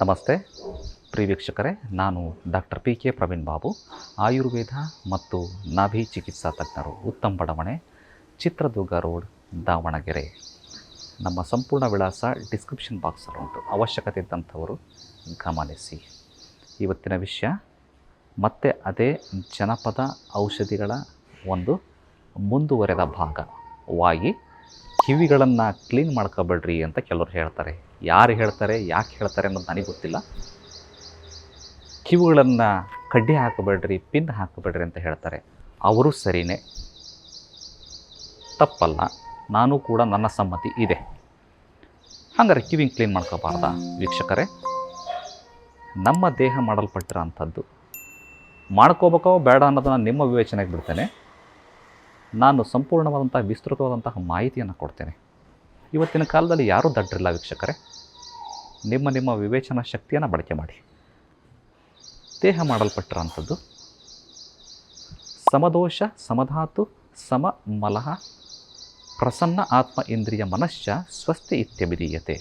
ನಮಸ್ತೆ. ಪ್ರಿಯ ವೀಕ್ಷಕರೇ, ನಾನು doctor P K Praveen Babu, Ayurveda ಮತ್ತು ನಾಭಿ ಚಿಕಿತ್ಸಾ ತಜ್ಞರು ಉತ್ತಮ ಬಡಾವಣೆ, ಚಿತ್ರದುರ್ಗ ರೋಡ್, ದಾವಣಗೆರೆ. ನಮ್ಮ ಸಂಪೂರ್ಣ ವಿಳಾಸ ಡಿಸ್ಕ್ರಿಪ್ಷನ್ ಬಾಕ್ಸಲ್ಲಿ ಉಂಟು. ಅವಶ್ಯಕತೆ ಇದ್ದಂಥವರು ಗಮನಿಸಿ. ಇವತ್ತಿನ ವಿಷಯ, ಮತ್ತೆ ಅದೇ ಜನಪದ ಔಷಧಿಗಳ ಒಂದು ಮುಂದುವರೆದ ಭಾಗ. ವಾಗಿ ಕಿವಿಗಳನ್ನು ಕ್ಲೀನ್ ಮಾಡ್ಕೋಬೇಡ್ರಿ ಅಂತ ಕೆಲವರು ಹೇಳ್ತಾರೆ. ಯಾರು ಹೇಳ್ತಾರೆ, ಯಾಕೆ ಹೇಳ್ತಾರೆ ಅನ್ನೋದು ನನಗೆ ಗೊತ್ತಿಲ್ಲ. ಕಿವಿಗಳನ್ನು ಕಡ್ಡಿ ಹಾಕಬೇಡ್ರಿ, ಪಿನ್ ಹಾಕಬೇಡ್ರಿ ಅಂತ ಹೇಳ್ತಾರೆ. ಅವರು ಸರಿಯೇ ತಪ್ಪಲ್ಲ. ನಾನು ಕೂಡ ನನ್ನ ಸಮ್ಮತಿ ಇದೆ. ಹಂಗಾರೆ ಕಿವಿ ಕ್ಲೀನ್ ಮಾಡ್ಕೋಬಾರ್ದ ವೀಕ್ಷಕರೇ? ನಮ್ಮ ದೇಹ ಮಾಡಲ್ಪಟ್ಟಿರೋ ಅಂಥದ್ದು ಮಾಡ್ಕೋಬೇಕೋ ಬೇಡ ಅನ್ನೋದನ್ನು ನಿಮ್ಮ ವಿವೇಚನೆಗೆ ಬಿಡ್ತೇನೆ. ನಾನು ಸಂಪೂರ್ಣವಾದಂತಹ ವಿಸ್ತೃತವಾದಂತಹ ಮಾಹಿತಿಯನ್ನು ಕೊಡ್ತೇನೆ. ಇವತ್ತಿನ ಕಾಲದಲ್ಲಿ ಯಾರೂ ದಡ್ಡ್ರಿಲ್ಲ ವೀಕ್ಷಕರೇ? ನಿಮ್ಮ ನಿಮ್ಮ ವಿವೇಚನಾ ಶಕ್ತಿಯನ್ನು ಬಳಕೆ ಮಾಡಿ. ದೇಹ ಮಾಡಲ್ಪಟ್ಟಿರೋಂಥದ್ದು ಸಮದೋಷ, ಸಮಧಾತು, ಸಮ ಮಲಹ, ಪ್ರಸನ್ನ ಆತ್ಮ ಇಂದ್ರಿಯ ಮನಶ್ಚ ಸ್ವಸ್ತಿ ಇತ್ಯಭಿಧೀಯತೆ.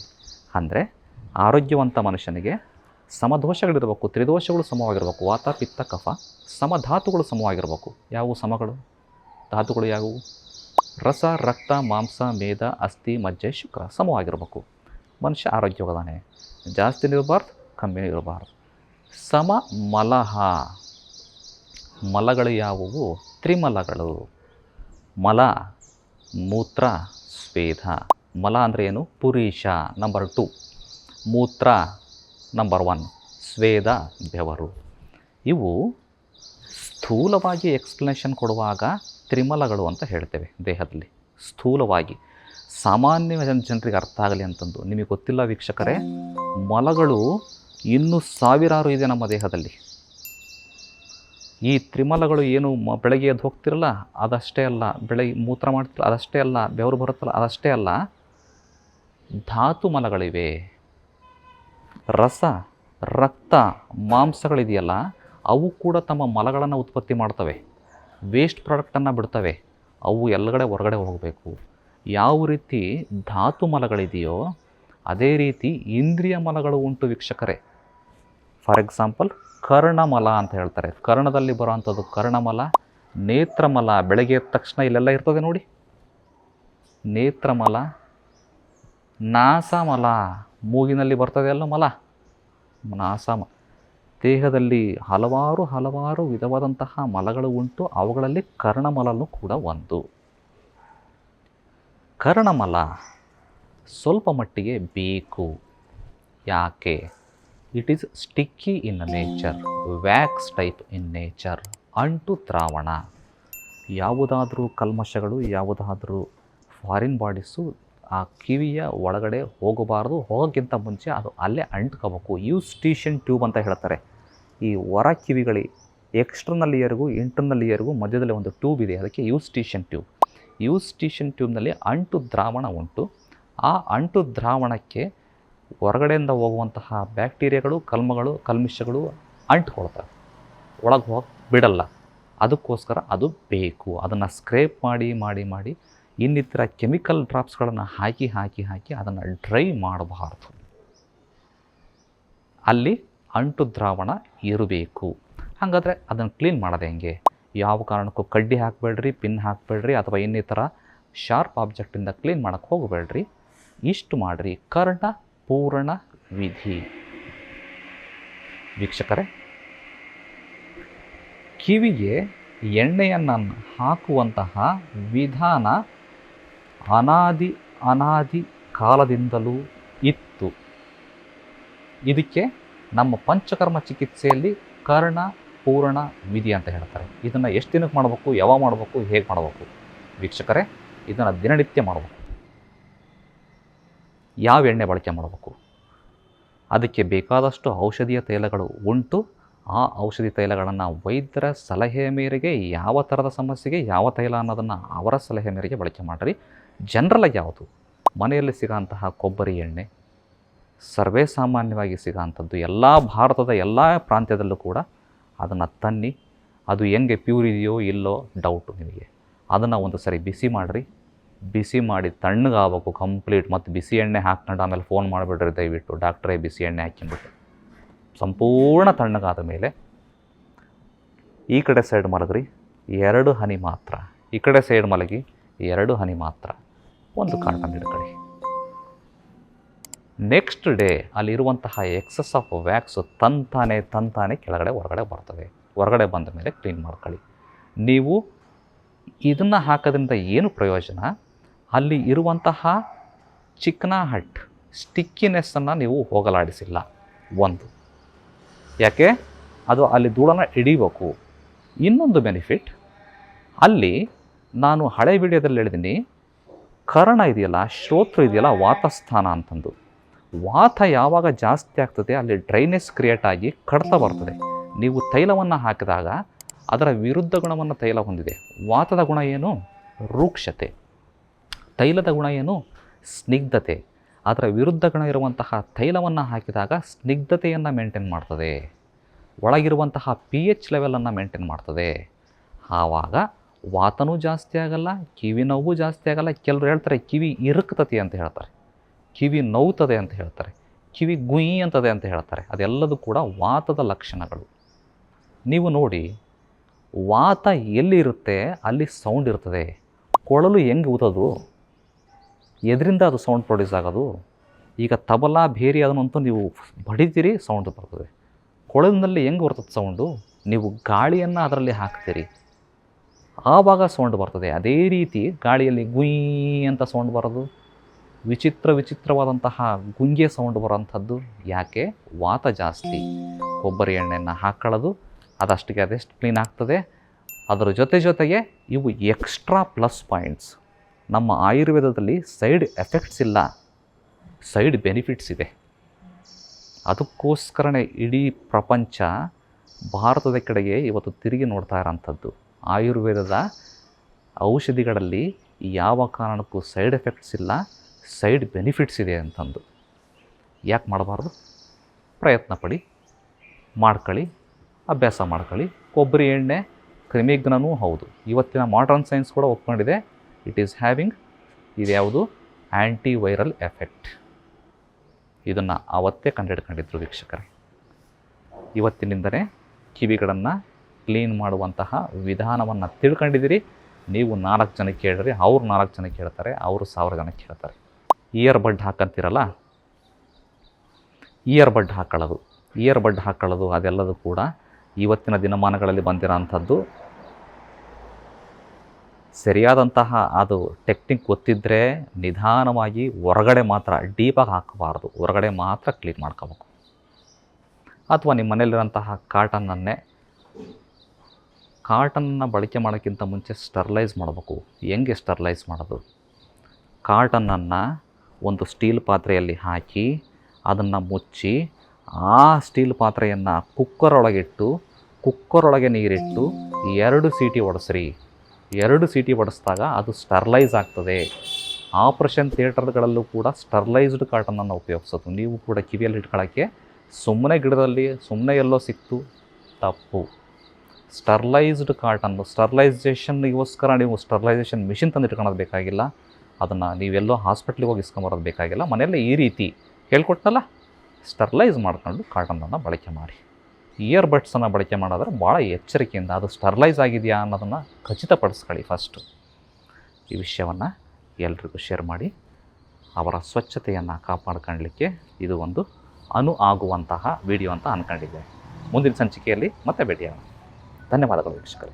ಅಂದರೆ ಆರೋಗ್ಯವಂತ ಮನುಷ್ಯನಿಗೆ ಸಮದೋಷಗಳಿರಬೇಕು, ತ್ರಿದೋಷಗಳು ಸಮವಾಗಿರಬೇಕು, ವಾತ, ಪಿತ್ತ, ಕಫ, ಸಮಧಾತುಗಳು ಸಮವಾಗಿರಬೇಕು. ಯಾವುವು ಸಮಗಳು? ಧಾತುಗಳು ಯಾವುವು ರಸ, ರಕ್ತ, ಮಾಂಸ, ಮೇದ, ಅಸ್ಥಿ, ಮಜ್ಜೆ, ಶುಕ್ರ ಸಮವಾಗಿರಬೇಕು. ಮನುಷ್ಯ ಆರೋಗ್ಯವಾದಾನೆ. ಜಾಸ್ತಿನೂ ಇರಬಾರ್ದು ಕಮ್ಮಿನೂ ಇರಬಾರ್ದು. ಸಮ ಮಲಹ. ಮಲಗಳು ಯಾವುವು? ತ್ರಿಮಲಗಳು. ಮಲ, ಮೂತ್ರ, ಸ್ವೇದ. ಮಲ ಅಂದರೆ ಏನು? ಪುರೀಷ ನಂಬರ್ ಟು ಮೂತ್ರ ನಂಬರ್ ಒನ್ ಸ್ವೇದ, ಬೆವರು. ಇವು ಸ್ಥೂಲವಾಗಿ ಎಕ್ಸ್ಪ್ಲನೇಷನ್ ಕೊಡುವಾಗ ತ್ರಿಮಲಗಳು ಅಂತ ಹೇಳ್ತೇವೆ ದೇಹದಲ್ಲಿ. ಸ್ಥೂಲವಾಗಿ. ಸಾಮಾನ್ಯ ಜನ, ಜನರಿಗೆ ಅರ್ಥ ಆಗಲಿ ಅಂತಂದು. ನಿಮಗೆ ಗೊತ್ತಿಲ್ಲ ವೀಕ್ಷಕರೇ, ಮಲಗಳು ಇನ್ನೂ ಸಾವಿರಾರು ಇದೆ ನಮ್ಮ ದೇಹದಲ್ಲಿ. ಈ ತ್ರಿಮಲಗಳು ಏನು ಮ, ಬೆಳಗ್ಗೆ ಎದ್ದು ಹೋಗ್ತಿರಲ್ಲ, ಅದಷ್ಟೇ ಅಲ್ಲ, ಬೆಳಗ್ಗೆ ಮೂತ್ರ ಮಾಡ್ತಿರಲ್ಲ, ಅದಷ್ಟೇ ಅಲ್ಲ, ಬೆವರು ಬರುತ್ತಲ್ಲ, ಅದಷ್ಟೇ ಅಲ್ಲ, ಧಾತು ಮಲಗಳಿವೆ. ರಸ, ರಕ್ತ, ಮಾಂಸಗಳಿದೆಯಲ್ಲ, ಅವು ಕೂಡ ತಮ್ಮ ಮಲಗಳನ್ನು ಉತ್ಪತ್ತಿ ಮಾಡ್ತವೆ. ವೇಸ್ಟ್ ಪ್ರಾಡಕ್ಟನ್ನು ಬಿಡ್ತವೆ. ಅವು ಎಲ್ಲಗಡೆ ಹೊರಗಡೆ ಹೋಗಬೇಕು. ಯಾವ ರೀತಿ ಧಾತು ಮಲಗಳಿದೆಯೋ, ಅದೇ ರೀತಿ ಇಂದ್ರಿಯ ಮಲಗಳು ಉಂಟು ವೀಕ್ಷಕರೇ. ಫಾರ್ ಎಕ್ಸಾಂಪಲ್ ಕರ್ಣಮಲ ಅಂತ ಹೇಳ್ತಾರೆ. ಕರ್ಣದಲ್ಲಿ ಬರುವಂಥದ್ದು ಕರ್ಣಮಲ, ನೇತ್ರಮಲ, ಬೆಳಗ್ಗೆ ಎದ್ದ ತಕ್ಷಣ ಇಲ್ಲೆಲ್ಲ ಇರ್ತದೆ ನೋಡಿ. ನೇತ್ರಮಲ, ನಾಸಮಲ, ಮೂಗಿನಲ್ಲಿ ಬರ್ತದೆ ಅಲ್ಲ ಮಲ. ನಾಸಮ ದೇಹದಲ್ಲಿ ಹಲವಾರು ಹಲವಾರು ವಿಧವಾದಂತಹ ಮಲಗಳು ಉಂಟು. ಅವುಗಳಲ್ಲಿ ಕರ್ಣಮಲನು ಕೂಡ ಒಂದು. ಕರ್ಣಮಲ ಸ್ವಲ್ಪ ಮಟ್ಟಿಗೆ ಬೇಕು. ಯಾಕೆ? It is sticky in nature wax type in nature ಅಂಟು ದ್ರಾವಣ. ಯಾವುದಾದ್ರೂ ಕಲ್ಮಶಗಳು, ಯಾವುದಾದರೂ ಫಾರಿನ್ ಬಾಡೀಸು ಆ ಕಿವಿಯ ಒಳಗಡೆ ಹೋಗಬಾರದು. ಹೋಗೋಕ್ಕಿಂತ ಮುಂಚೆ ಅದು ಅಲ್ಲೇ ಅಂಟ್ಕೋಬೇಕು. ಯೂಸ್ಟೀಷನ್ ಟ್ಯೂಬ್ ಅಂತ ಹೇಳ್ತಾರೆ. ಈ ಹೊರ ಕಿವಿಗಳಿ ಎಕ್ಸ್ಟರ್ನಲ್ ಇಯರ್ಗೂ ಇಂಟರ್ನಲ್ ಇಯರ್ಗೂ ಮಧ್ಯದಲ್ಲಿ ಒಂದು ಟ್ಯೂಬ್ ಇದೆ, ಅದಕ್ಕೆ ಯೂಸ್ಟೀಷನ್ ಟ್ಯೂಬ್. ಯೂಸ್ಟೀಷನ್ ಟ್ಯೂಬ್ನಲ್ಲಿ ಅಂಟು ದ್ರಾವಣ ಉಂಟು. ಆ ಅಂಟು ದ್ರಾವಣಕ್ಕೆ ಹೊರಗಡೆಯಿಂದ ಹೋಗುವಂತಹ ಬ್ಯಾಕ್ಟೀರಿಯಾಗಳು, ಕಲ್ಮಗಳು ಕಲ್ಮಿಷಗಳು ಅಂಟ್ಕೊಳ್ತವೆ ಒಳಗೆ ಹೋಗಿ ಬಿಡಲ್ಲ. ಅದಕ್ಕೋಸ್ಕರ ಅದು ಬೇಕು. ಅದನ್ನು ಸ್ಕ್ರೇಪ್ ಮಾಡಿ ಮಾಡಿ ಮಾಡಿ ಇನ್ನಿತರ ಕೆಮಿಕಲ್ ಡ್ರಾಪ್ಸ್ಗಳನ್ನು ಹಾಕಿ ಹಾಕಿ ಹಾಕಿ ಅದನ್ನು ಡ್ರೈ ಮಾಡಬಾರ್ದು. ಅಲ್ಲಿ ಅಂಟು ದ್ರಾವಣ ಇರಬೇಕು ಹಾಗಾದರೆ ಅದನ್ನು ಕ್ಲೀನ್ ಮಾಡೋದು ಹೆಂಗೆ? ಯಾವ ಕಾರಣಕ್ಕೂ ಕಡ್ಡಿ ಹಾಕಬೇಡ್ರಿ ಪಿನ್ ಹಾಕಬೇಡ್ರಿ ಅಥವಾ ಇನ್ನಿತರ ಶಾರ್ಪ್ ಆಬ್ಜೆಕ್ಟಿಂದ ಕ್ಲೀನ್ ಮಾಡೋಕ್ಕೆ ಹೋಗಬೇಡ್ರಿ. ಇಷ್ಟು ಮಾಡಿರಿ. ಕರ್ಣ ಪೂರ್ಣ ವಿಧಿ. ವೀಕ್ಷಕರೇ, ಕಿವಿಗೆ ಎಣ್ಣೆಯನ್ನು ಹಾಕುವಂತಹ ವಿಧಾನ ಅನಾದಿ ಅನಾದಿ ಕಾಲದಿಂದಲೂ ಇತ್ತು. ಇದಕ್ಕೆ ನಮ್ಮ ಪಂಚಕರ್ಮ ಚಿಕಿತ್ಸೆಯಲ್ಲಿ ಕರ್ಣ, ಪೂರ್ಣ, ವಿಧಿ ಅಂತ ಹೇಳ್ತಾರೆ. ಇದನ್ನು ಎಷ್ಟು ದಿನಕ್ಕೆ ಮಾಡಬೇಕು, ಯಾವಾಗ ಮಾಡಬೇಕು, ಹೇಗೆ ಮಾಡಬೇಕು? ವೀಕ್ಷಕರೇ, ಇದನ್ನು ದಿನನಿತ್ಯ ಮಾಡಬೇಕು. ಯಾವ ಎಣ್ಣೆ ಬಳಕೆ ಮಾಡಬೇಕು? ಅದಕ್ಕೆ ಬೇಕಾದಷ್ಟು ಔಷಧೀಯ ತೈಲಗಳು ಉಂಟು. ಆ ಔಷಧಿ ತೈಲಗಳನ್ನು ವೈದ್ಯರ ಸಲಹೆ ಮೇರೆಗೆ, ಯಾವ ಥರದ ಸಮಸ್ಯೆಗೆ, ಯಾವ ತೈಲ ಅನ್ನೋದನ್ನು ಅವರ ಸಲಹೆ ಮೇರೆಗೆ ಬಳಕೆ ಮಾಡಿರಿ. ಜನರಲಾಗಿ ಯಾವುದು? ಮನೆಯಲ್ಲಿ ಸಿಗೋಂತಹ ಕೊಬ್ಬರಿ ಎಣ್ಣೆ ಸರ್ವೇ ಸಾಮಾನ್ಯವಾಗಿ ಸಿಗೋಂಥದ್ದು ಎಲ್ಲ ಭಾರತದ ಎಲ್ಲ ಪ್ರಾಂತ್ಯದಲ್ಲೂ ಕೂಡ ಅದನ್ನು ತನ್ನಿ, ಅದು ಹೆಂಗೆ ಪ್ಯೂರ್ ಇದೆಯೋ ಇಲ್ಲೋ ಡೌಟು ನಿಮಗೆ. ಅದನ್ನು ಒಂದು ಸರಿ ಬಿಸಿ ಮಾಡಿರಿ. ಬಿಸಿ ಮಾಡಿ ತಣ್ಣಗಾಗಬೇಕು ಕಂಪ್ಲೀಟ್ ಮತ್ತು ಬಿಸಿ ಎಣ್ಣೆ ಹಾಕ್ಕೊಂಡು ಆಮೇಲೆ ಫೋನ್ ಮಾಡಿಬಿಡ್ರಿ ದಯವಿಟ್ಟು. ಡಾಕ್ಟ್ರೇ ಬಿಸಿ ಎಣ್ಣೆ ಹಾಕಿಬಿಟ್ಟು. ಸಂಪೂರ್ಣ ತಣ್ಣಗಾದ ಮೇಲೆ ಈ ಕಡೆ ಸೈಡ್ ಮಲಗ್ರಿ. ಎರಡು ಹನಿ ಮಾತ್ರ. ಈ ಕಡೆ ಸೈಡ್ ಮಲಗಿ ಎರಡು ಹನಿ ಮಾತ್ರ. ಒಂದು ಕಾಟನ್ ಹಿಡ್ಕೊಳ್ಳಿ ನೆಕ್ಸ್ಟ್ ಡೇ ಅಲ್ಲಿರುವಂತಹ ಎಕ್ಸಸ್ ಆಫ್ ವ್ಯಾಕ್ಸ್ ತಂತಾನೆ ತಂತಾನೆ ಕೆಳಗಡೆ, ಹೊರಗಡೆ ಬರ್ತದೆ. ಹೊರಗಡೆ ಬಂದ ಮೇಲೆ ಕ್ಲೀನ್ ಮಾಡ್ಕೊಳ್ಳಿ. ನೀವು ಇದನ್ನು ಹಾಕೋದ್ರಿಂದ ಏನು ಪ್ರಯೋಜನ? ಅಲ್ಲಿ ಇರುವಂತಹ ಚಿಕ್ನ ಹಟ್ ಸ್ಟಿಕ್ಕಿನೆಸ್ಸನ್ನು ನೀವು ಹೋಗಲಾಡಿಸಿಲ್ಲ. ಒಂದು. ಯಾಕೆ? ಅದು ಅಲ್ಲಿ ಧೂಳನ್ನು ಹಿಡಿಬೇಕು. ಇನ್ನೊಂದು ಬೆನಿಫಿಟ್ ಅಲ್ಲಿ ನಾನು ಹಳೆ ವಿಡಿಯೋದಲ್ಲಿ ಹೇಳಿದ್ದೀನಿ ಕರ್ಣ ಇದೆಯಲ್ಲ ಶ್ರೋತ್ರ ಇದೆಯಲ್ಲ, ವಾತಸ್ಥಾನ ಅಂತಂದು. ವಾತ ಯಾವಾಗ ಜಾಸ್ತಿ ಆಗ್ತದೆ, ಅಲ್ಲಿ ಡ್ರೈನೆಸ್ ಕ್ರಿಯೇಟ್ ಆಗಿ ಕಡತ ಬರ್ತದೆ. ನೀವು ತೈಲವನ್ನು ಹಾಕಿದಾಗ ಅದರ ವಿರುದ್ಧ ಗುಣವನ್ನು ತೈಲ ಹೊಂದಿದೆ. ವಾತದ ಗುಣ ಏನು? ರೂಕ್ಷತೆ. ತೈಲದ ಗುಣ ಏನು? ಸ್ನಿಗ್ಧತೆ. ಅದರ ವಿರುದ್ಧ ಗುಣ ಇರುವಂತಹ ತೈಲವನ್ನು ಹಾಕಿದಾಗ ಸ್ನಿಗ್ಧತೆಯನ್ನು ಮೇಂಟೈನ್ ಮಾಡ್ತದೆ. ಒಳಗಿರುವಂತಹ ಪಿ ಎಚ್ ಲೆವೆಲನ್ನು ಮೇಂಟೈನ್ ಮಾಡ್ತದೆ. ಆವಾಗ ವಾತನೂ ಜಾಸ್ತಿ ಆಗಲ್ಲ, ಕಿವಿ ನೋವು ಜಾಸ್ತಿ ಆಗಲ್ಲ. ಕೆಲವರು ಹೇಳ್ತಾರೆ, ಕಿವಿ ಇರುಕ್ತತಿ ಅಂತ ಹೇಳ್ತಾರೆ. ಕಿವಿ ನೋವ್ತದೆ ಅಂತ ಹೇಳ್ತಾರೆ. ಕಿವಿ ಗುಯಿ ಅಂತದೆ ಅಂತ ಹೇಳ್ತಾರೆ. ಅದೆಲ್ಲದೂ ಕೂಡ ವಾತದ ಲಕ್ಷಣಗಳು. ನೀವು ನೋಡಿ, ವಾತ ಎಲ್ಲಿ ಇರುತ್ತೆ ಅಲ್ಲಿ ಸೌಂಡ್ ಇರ್ತದೆ. ಕೊಳಲು ಹೆಂಗೆ ಊದೋದು ಎದರಿಂದ ಅದು ಸೌಂಡ್ ಪ್ರೊಡ್ಯೂಸ್ ಆಗೋದು? ಈಗ ತಬಲ ಭೇರಿ ಅದನ್ನಂತೂ ನೀವು ಬಡಿತೀರಿ ಸೌಂಡ್ ಬರ್ತದೆ. ಕೊಳಲಿನಲ್ಲಿ ಹೆಂಗೆ ಬರ್ತದೆ ಸೌಂಡು ನೀವು ಗಾಳಿಯನ್ನು ಅದರಲ್ಲಿ ಹಾಕ್ತೀರಿ. ಆವಾಗ ಸೌಂಡ್ ಬರ್ತದೆ. ಅದೇ ರೀತಿ ಗಾಳಿಯಲ್ಲಿ ಗುಯಿ ಅಂತ ಸೌಂಡ್ ಬರೋದು. ವಿಚಿತ್ರ ವಿಚಿತ್ರವಾದಂತಹ ಗುಂಗೆ ಸೌಂಡ್ ಬರುವಂಥದ್ದು ಯಾಕೆ? ವಾತ ಜಾಸ್ತಿ. ಕೊಬ್ಬರಿ ಎಣ್ಣೆಯನ್ನು ಹಾಕೊಳ್ಳೋದು ಅದಷ್ಟಿಗೆ ಅದೆಷ್ಟು ಕ್ಲೀನ್ ಆಗ್ತದೆ. ಅದರ ಜೊತೆ ಜೊತೆಗೆ ಇವು ಎಕ್ಸ್ಟ್ರಾ ಪ್ಲಸ್ ಪಾಯಿಂಟ್ಸ್ ನಮ್ಮ ಆಯುರ್ವೇದದಲ್ಲಿ ಸೈಡ್ ಎಫೆಕ್ಟ್ಸ್ ಇಲ್ಲ. ಸೈಡ್ ಬೆನಿಫಿಟ್ಸ್ ಇದೆ. ಅದಕ್ಕೋಸ್ಕರನೇ ಇಡೀ ಪ್ರಪಂಚ ಭಾರತದ ಕಡೆಗೆ ಇವತ್ತು ತಿರುಗಿ ನೋಡ್ತಾ ಇರೋಂಥದ್ದು. ಆಯುರ್ವೇದದ ಔಷಧಿಗಳಲ್ಲಿ ಯಾವ ಕಾರಣಕ್ಕೂ ಸೈಡ್ ಎಫೆಕ್ಟ್ಸ್ ಇಲ್ಲ. ಸೈಡ್ ಬೆನಿಫಿಟ್ಸ್ ಇದೆ ಅಂತಂದು. ಯಾಕೆ ಮಾಡಬಾರ್ದು? ಪ್ರಯತ್ನ ಪಡಿ ಮಾಡ್ಕೊಳ್ಳಿ ಅಭ್ಯಾಸ ಮಾಡ್ಕೊಳ್ಳಿ ಕೊಬ್ಬರಿ ಎಣ್ಣೆ ಕ್ರಿಮಿಗ್ನೂ ಹೌದು. ಇವತ್ತಿನ ಮಾಡರ್ನ್ ಸೈನ್ಸ್ ಕೂಡ ಒಪ್ಕೊಂಡಿದೆ ಇಟ್ ಈಸ್ ಹ್ಯಾವಿಂಗ್ ಇದ್ಯಾವುದು ಆ್ಯಂಟಿ ವೈರಲ್ ಎಫೆಕ್ಟ್ ಇದನ್ನು ಆವತ್ತೇ ಕಂಡುಹಿಡ್ಕೊಂಡಿದ್ರು ವೀಕ್ಷಕರೇ. ಇವತ್ತಿನಿಂದಲೇ ಕಿವಿಗಳನ್ನು ಕ್ಲೀನ್ ಮಾಡುವಂತಹ ವಿಧಾನವನ್ನು ತಿಳ್ಕೊಂಡಿದ್ದೀರಿ. ನೀವು ನಾಲ್ಕು ಜನಕ್ಕೆ ಹೇಳಿರಿ ಅವ್ರು ನಾಲ್ಕು ಜನಕ್ಕೆ ಹೇಳ್ತಾರೆ ಅವರು ಸಾವಿರ ಜನಕ್ಕೆ ಕೇಳ್ತಾರೆ. ಇಯರ್ ಬಡ್ ಹಾಕಂತೀರಲ್ಲ? ಇಯರ್ ಬಡ್ ಹಾಕ್ಕೊಳ್ಳೋದು ಇಯರ್ ಬಡ್ ಹಾಕ್ಕೊಳ್ಳೋದು ಅದೆಲ್ಲದೂ ಕೂಡ ಇವತ್ತಿನ ದಿನಮಾನಗಳಲ್ಲಿ ಬಂದಿರೋ ಅಂಥದ್ದು ಸರಿಯಾದಂತಹ ಅದು ಟೆಕ್ನಿಕ್ ಗೊತ್ತಿದ್ದರೆ ನಿಧಾನವಾಗಿ ಹೊರಗಡೆ ಮಾತ್ರ ಡೀಪಾಗಿ ಹಾಕಬಾರ್ದು. ಹೊರಗಡೆ ಮಾತ್ರ ಕ್ಲೀನ್ ಮಾಡ್ಕೋಬೇಕು. ಅಥವಾ ನಿಮ್ಮ ಮನೇಲಿರೋಂತಹ ಕಾಟನ್ನನ್ನೇ ಕಾಟನ್ನ ಬಳಕೆ ಮಾಡೋಕ್ಕಿಂತ ಮುಂಚೆ ಸ್ಟರ್ಲೈಸ್ ಮಾಡಬೇಕು. ಹೆಂಗೆ ಸ್ಟರ್ಲೈಸ್ ಮಾಡೋದು? ಕಾಟನನ್ನು ಒಂದು ಸ್ಟೀಲ್ ಪಾತ್ರೆಯಲ್ಲಿ ಹಾಕಿ ಅದನ್ನು ಮುಚ್ಚಿ ಆ ಸ್ಟೀಲ್ ಪಾತ್ರೆಯನ್ನು ಕುಕ್ಕರ್ ಒಳಗಿಟ್ಟು ಕುಕ್ಕರ್ ಒಳಗೆ ನೀರಿಟ್ಟು ಎರಡು ಸೀಟಿ ಒಡಿಸ್ರಿ. ಎರಡು ಸೀಟಿ ಒಡಿಸಿದಾಗ ಅದು ಸ್ಟರ್ಲೈಸ್ ಆಗ್ತದೆ. ಆಪ್ರೇಷನ್ ಥಿಯೇಟರ್ಗಳಲ್ಲೂ ಕೂಡ ಸ್ಟರ್ಲೈಸ್ಡ್ ಕಾಟನನ್ನು ಉಪಯೋಗಿಸೋದು. ನೀವು ಕೂಡ ಕಿವಿಯಲ್ಲಿ ಇಟ್ಕೊಳ್ಳೋಕ್ಕೆ ಸುಮ್ಮನೆ ಗಿಡದಲ್ಲಿ ಸುಮ್ಮನೆ ಎಲ್ಲೋ ಸಿಕ್ತು, ತಪ್ಪು. ಸ್ಟರ್ಲೈಸ್ಡ್ ಕಾಟನ್ನು, ಸ್ಟರ್ಲೈಸೇಷನ್ಗೋಸ್ಕರ ನೀವು ಸ್ಟರ್ಲೈಸೇಷನ್ ಮಿಷಿನ್ ತಂದು ಇಟ್ಕೊಳ್ಳೋದು ಬೇಕಾಗಿಲ್ಲ. ಅದನ್ನು ನೀವೆಲ್ಲೋ ಹಾಸ್ಪಿಟ್ಲಿಗೆ ಹೋಗಿ ಇಸ್ಕೊಂಬರೋದು ಬೇಕಾಗಿಲ್ಲ, ಮನೆಯಲ್ಲೇ ಈ ರೀತಿ ಹೇಳ್ಕೊಟ್ನಲ್ಲ, ಸ್ಟರ್ಲೈಸ್ ಮಾಡ್ಕೊಂಡು ಕಾಟನನ್ನು ಬಳಕೆ ಮಾಡಿ. ಇಯರ್ ಬಡ್ಸನ್ನು ಬಳಕೆ ಮಾಡೋದ್ರೆ ಭಾಳ ಎಚ್ಚರಿಕೆಯಿಂದ ಅದು ಸ್ಟರ್ಲೈಸ್ ಆಗಿದೆಯಾ ಅನ್ನೋದನ್ನು ಖಚಿತಪಡಿಸ್ಕೊಳ್ಳಿ ಫಸ್ಟು. ಈ ವಿಷಯವನ್ನು ಎಲ್ರಿಗೂ ಶೇರ್ ಮಾಡಿ, ಅವರ ಸ್ವಚ್ಛತೆಯನ್ನು ಕಾಪಾಡ್ಕೊಳ್ಳಲಿಕ್ಕೆ ಇದು ಒಂದು ಅನು ಆಗುವಂತಹ ವಿಡಿಯೋ ಅಂತ ಅಂದ್ಕೊಂಡಿದ್ದೆ ಮುಂದಿನ ಸಂಚಿಕೆಯಲ್ಲಿ ಮತ್ತೆ ಭೇಟಿಯಾಗೋಣ. ಧನ್ಯವಾದಗಳು ವೀಕ್ಷಕರೇ.